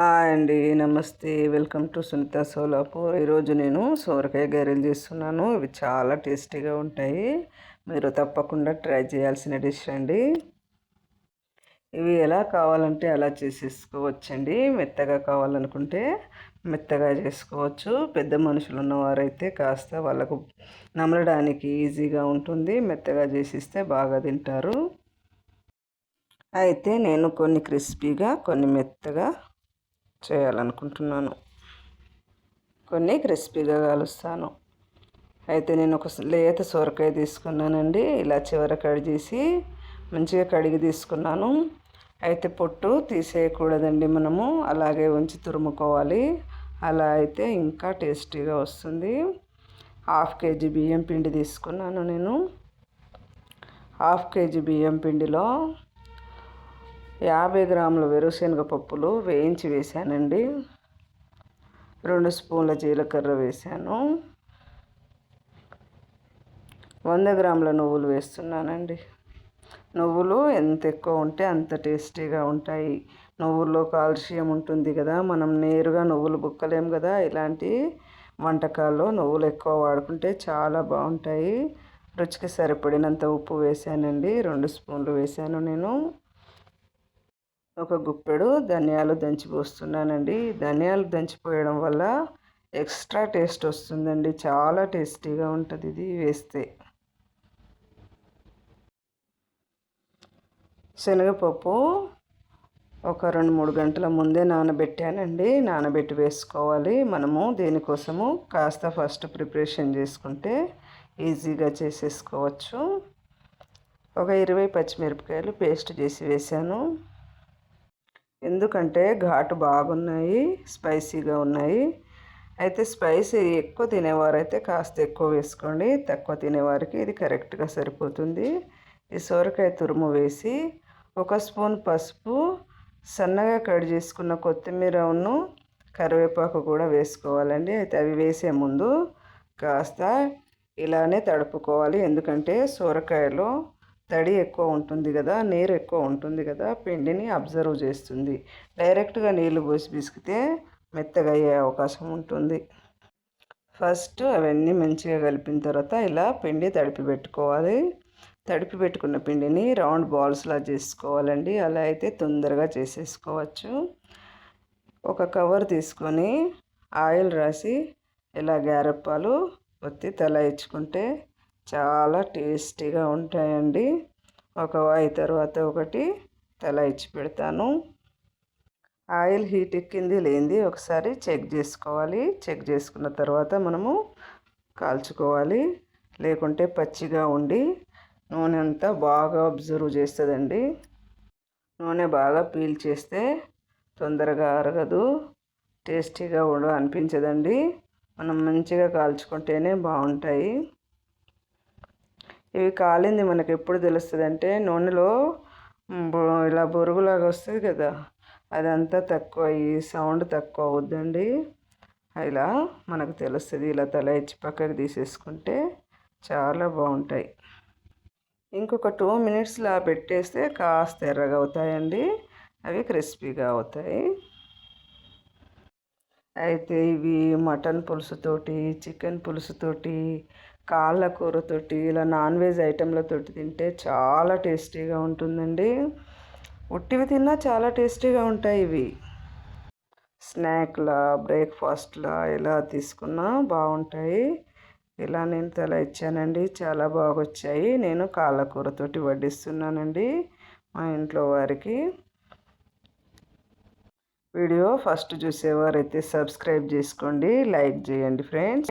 Hi అండి నమస్తే. Welcome to Sunitha Solapur. ఈరోజు నేను సోరకాయ గారెలు చేస్తున్నాను. ఇవి చాలా టేస్టీగా ఉంటాయి. మీరు తప్పకుండా ట్రై చేయాల్సిన డిష్ అండి. ఇవి ఎలా కావాలంటే అలా చేసేసుకోవచ్చండి. మెత్తగా కావాలనుకుంటే మెత్తగా చేసుకోవచ్చు. పెద్ద మనుషులు ఉన్నవారైతే కాస్త వాళ్ళకు నమలడానికి ఈజీగా ఉంటుంది. మెత్తగా చేసిస్తే బాగా తింటారు. అయితే నేను కొన్ని క్రిస్పీగా కొన్ని మెత్తగా చేయాలనుకుంటున్నాను. కొన్ని క్రిస్పీగా కలుస్తాను. అయితే నేను ఒక లేత సొరకాయ తీసుకున్నానండి. ఇలా చివర కడి చేసి మంచిగా కడిగి తీసుకున్నాను. అయితే పొట్టు తీసేయకూడదండి మనము. అలాగే ఉంచి తురుముకోవాలి. అలా అయితే ఇంకా టేస్టీగా వస్తుంది. హాఫ్ కేజీ బియ్యం పిండి తీసుకున్నాను నేను. హాఫ్ కేజీ బియ్యం పిండిలో యాభై గ్రాముల వేరుశనగ పప్పులు వేయించి వేసానండి రెండు స్పూన్ల జీలకర్ర వేసాను వంద గ్రాముల నువ్వులు వేస్తున్నానండి. నువ్వులు ఎంత ఎక్కువ ఉంటే అంత టేస్టీగా ఉంటాయి. నువ్వుల్లో కాల్షియం ఉంటుంది కదా మనం నేరుగా నువ్వులు బుక్కలేం కదా ఇలాంటి వంటకాల్లో నువ్వులు ఎక్కువ వాడుకుంటే చాలా బాగుంటాయి. రుచికి సరిపడినంత ఉప్పు వేసానండి రెండు స్పూన్లు వేసాను నేను. ఒక గుప్పెడు ధనియాలు దంచిపోస్తున్నానండి ధనియాలు దంచిపోయడం వల్ల ఎక్స్ట్రా టేస్ట్ వస్తుందండి. చాలా టేస్టీగా ఉంటుంది ఇది వేస్తే. శనగపప్పు ఒక రెండు మూడు గంటల ముందే నానబెట్టానండి. నానబెట్టి వేసుకోవాలి. మనము దేనికోసము కాస్త ఫస్ట్ ప్రిపరేషన్ చేసుకుంటే ఈజీగా చేసేసుకోవచ్చు. ఒక ఇరవై పచ్చిమిరపకాయలు పేస్ట్ చేసి వేసాను ఎందుకంటే ఘాటు బాగున్నాయి స్పైసీగా ఉన్నాయి. అయితే స్పైసీ ఎక్కువ తినేవారైతే కాస్త ఎక్కువ వేసుకోండి. తక్కువ తినేవారికి ఇది కరెక్ట్గా సరిపోతుంది. ఈ సొరకాయ తురుము వేసి ఒక స్పూన్ పసుపు సన్నగా కట్ చేసుకున్న కొత్తిమీరను కరివేపాకు కూడా వేసుకోవాలండి. అయితే అవి వేసే ముందు కాస్త ఇలానే తడుపుకోవాలి. ఎందుకంటే సోరకాయలో తడి ఎక్కువ ఉంటుంది కదా నీరు ఎక్కువ ఉంటుంది కదా పిండిని అబ్జర్వ్ చేస్తుంది. డైరెక్ట్గా నీళ్ళు పోసి పిసికితే మెత్తగా అయ్యే అవకాశం ఉంటుంది. ఫస్ట్ అవన్నీ మంచిగా కలిపిన తర్వాత ఇలా పిండి తడిపి పెట్టుకోవాలి. తడిపి పెట్టుకున్న పిండిని రౌండ్ బాల్స్లా చేసుకోవాలండి. అలా అయితే తొందరగా చేసేసుకోవచ్చు. ఒక కవర్ తీసుకొని ఆయిల్ రాసి ఇలా గారెప్పాలు ఒత్తి తల ఇచ్చుకుంటే చాలా టేస్టీగా ఉంటాయండి. ఒక వాయి తర్వాత ఒకటి తల ఇచ్చి పెడతాను. ఆయిల్ హీట్ ఎక్కింది లేనిది ఒకసారి చెక్ చేసుకోవాలి. చెక్ చేసుకున్న తర్వాత మనము కాల్చుకోవాలి. లేకుంటే పచ్చిగా ఉండి నూనె అంతా బాగా అబ్జర్వ్ చేస్తుందండి. నూనె బాగా పీల్ చేస్తే తొందరగా అరగదు. టేస్టీగా కూడా అనిపించదండి. మనం మంచిగా కాల్చుకుంటేనే బాగుంటాయి. ఇవి కాలింది మనకు ఎప్పుడు తెలుస్తుంది అంటే నూనెలో ఇలా బొరుగులాగా వస్తుంది కదా అదంతా తక్కువ ఈ సౌండ్ తక్కువ అవుద్దండి. ఇలా మనకు తెలుస్తుంది ఇలా తల ఇచ్చి పక్కకి తీసేసుకుంటే చాలా బాగుంటాయి. ఇంకొక టూ మినిట్స్లా పెట్టేస్తే కాస్త ఎర్రగా అవుతాయండి అవి క్రిస్పీగా అవుతాయి. అయితే ఇవి మటన్ పులుసుతోటి చికెన్ పులుసుతోటి కాళ్ళ కూరతోటి ఇలా నాన్ వెజ్ ఐటెంలతోటి తింటే చాలా టేస్టీగా ఉంటుందండి. ఉట్టివి తిన్నా చాలా టేస్టీగా ఉంటాయి ఇవి. స్నాక్లా బ్రేక్ఫాస్ట్లా ఇలా తీసుకున్నా బాగుంటాయి. ఇలా నేను తల ఇచ్చానండి చాలా బాగా వచ్చాయి నేను కాళ్ళకూరతోటి వడ్డిస్తున్నానండి మా ఇంట్లో వారికి. వీడియో ఫస్ట్ చూసేవారైతే సబ్స్క్రైబ్ చేసుకోండి. లైక్ చేయండి ఫ్రెండ్స్.